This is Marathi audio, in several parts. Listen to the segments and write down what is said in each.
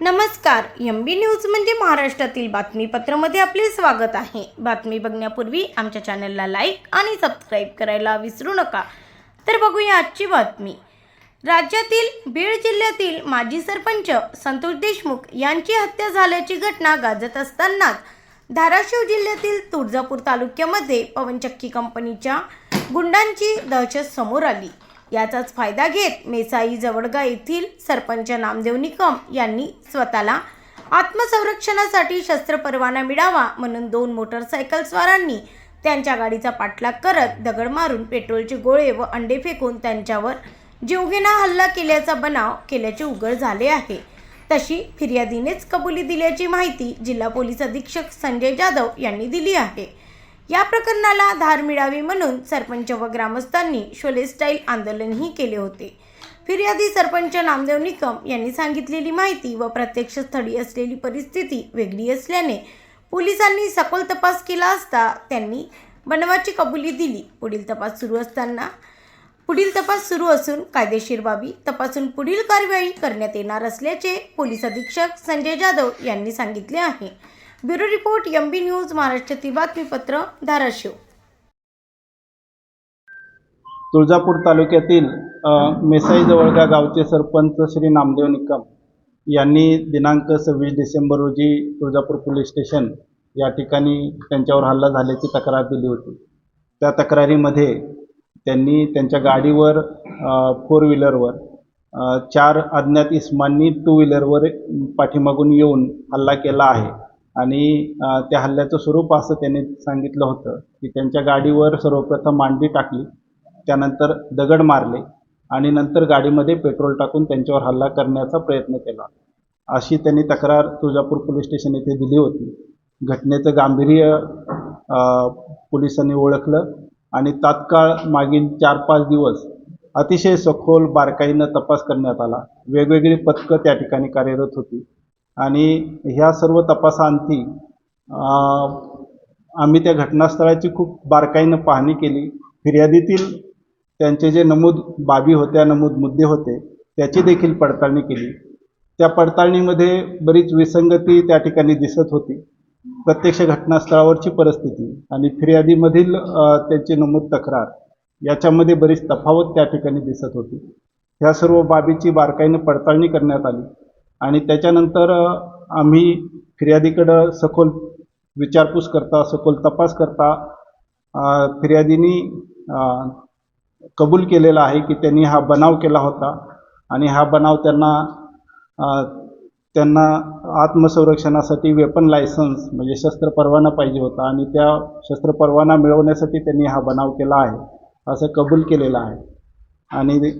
नमस्कार एम बी न्यूज म्हणजे महाराष्ट्रातील बातमीपत्रामध्ये आपले स्वागत आहे. बातमी बघण्यापूर्वी आमच्या चॅनलला लाईक आणि सबस्क्राईब करायला विसरू नका. तर बघूया आजची बातमी. राज्यातील बीड जिल्ह्यातील माजी सरपंच संतोष देशमुख यांची हत्या झाल्याची घटना गाजत असतानाच धाराशिव जिल्ह्यातील तुळजापूर तालुक्यामध्ये पवनचक्की कंपनीच्या गुंडांची दहशत समोर आली. याचाच फायदा घेत मेसाई जवळगा येथील सरपंच नामदेव निकम यांनी स्वतःला आत्मसंरक्षणासाठी शस्त्र परवाना मिळावा म्हणून दोन मोटरसायकल स्वारांनी त्यांच्या गाडीचा पाठलाग करत दगड मारून पेट्रोलचे गोळे व अंडे फेकून त्यांच्यावर जीवघेणा हल्ला केल्याचा बनाव केल्याचे उघड झाले आहे. तशी फिर्यादीनेच कबुली दिल्याची माहिती जिल्हा पोलीस अधीक्षक संजय जाधव यांनी दिली आहे. या प्रकरणाला धार मिळावी म्हणून सरपंच व ग्रामस्थांनी शोले स्टाईल आंदोलनही केले होते. फिर्यादी सरपंच नामदेव निकम यांनी सांगितलेली माहिती व प्रत्यक्ष स्थळी असलेली परिस्थिती वेगळी असल्याने पोलिसांनी सखोल तपास केला असता त्यांनी बनवाची कबुली दिली. पुढील तपास सुरू असताना पुढील तपास सुरू असून कायदेशीर बाबी तपासून पुढील कारवाई करण्यात येणार असल्याचे पोलीस अधीक्षक संजय जाधव यांनी सांगितले आहे. Bureau report M B news महाराष्ट्रातील बातमीपत्र धाराशिव. तुळजापूर तालुक्यातील अ, मेसाई गावचे सरपंच श्री नामदेव निकम यांनी दिनांक सव्वीस डिसेंबर रोजी तुळजापूर पोलीस स्टेशन या ठिकाणी त्यांच्यावर हल्ला झाल्याची तक्रार दिली होती. त्या तक्रारीमध्ये त्यांनी त्यांच्या गाडीवर फोर व्हीलरवर चार अज्ञात इस्मांनी टू व्हीलरवर पाठीमागून येऊन हल्ला केला आहे. आणि त्या हल्ल्याचं स्वरूप असं त्यांनी सांगितलं होतं की त्यांच्या गाडीवर सर्वप्रथम मांडी टाकली त्यानंतर दगड मारले आणि नंतर गाडीमध्ये पेट्रोल टाकून त्यांच्यावर हल्ला करण्याचा प्रयत्न केला. अशी त्यांनी तक्रार तुळजापूर पोलीस स्टेशन येथे दिली होती. घटनेचं गांभीर्य पोलिसांनी ओळखलं आणि तात्काळ मागील चार पाच दिवस अतिशय सखोल बारकाईनं तपास करण्यात आला. वेगवेगळी पथकं त्या ठिकाणी कार्यरत होती. आणि ह्या सर्व तपासाअंती आम्ही त्या घटनास्थळाची खूप बारकाईनं पाहणी केली. फिर्यादीतील त्यांचे जे नमूद बाबी होत्या नमूद मुद्दे होते त्याची देखील पडताळणी केली. त्या पडताळणीमध्ये बरीच विसंगती त्या ठिकाणी दिसत होती. प्रत्यक्ष घटनास्थळावरची परिस्थिती आणि फिर्यादीमधील त्यांची नमूद तक्रार याच्यामध्ये बरीच तफावत त्या ठिकाणी दिसत होती. ह्या सर्व बाबीची बारकाईनं पडताळणी करण्यात आली. आणि त्याच्यानंतर आम्ही फिर्यादीकडं सखोल विचारपूस करता सखोल तपास करता. फिर्यादीनी कबूल केलेला आहे की त्यांनी हा बनाव केला होता. आणि हा बनाव त्यांना त्यांना आत्मसंरक्षणासाठी वेपन लायसन्स म्हणजे शस्त्र परवाना पाहिजे होता आणि त्या शस्त्र परवाना मिळवण्यासाठी त्यांनी हा बनाव केला आहे असं कबूल केलेलं आहे. आणि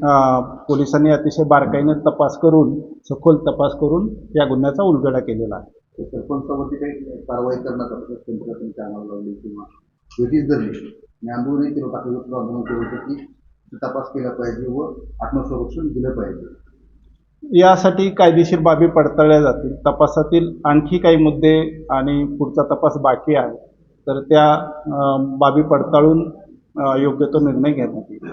पोलिसांनी अतिशय बारकाईने तपास करून सखोल तपास करून या गुन्ह्याचा उलगडा केलेला आहे. सरपंचावरती काही कारवाई करण्यात त्यांच्या अंगावर लावली किंवा वेटीस धरली आणि आंदोलन केलं होतं आपल्याला सुद्धा आंदोलन केलं होतं की तपास केला पाहिजे व आत्मसंरक्षण दिलं पाहिजे. यासाठी कायदेशीर बाबी पडताळल्या जातील. तपासातील आणखी काही मुद्दे आणि पुढचा तपास बाकी आहे. तर त्या बाबी पडताळून योग्य तो निर्णय घेण्यात येईल.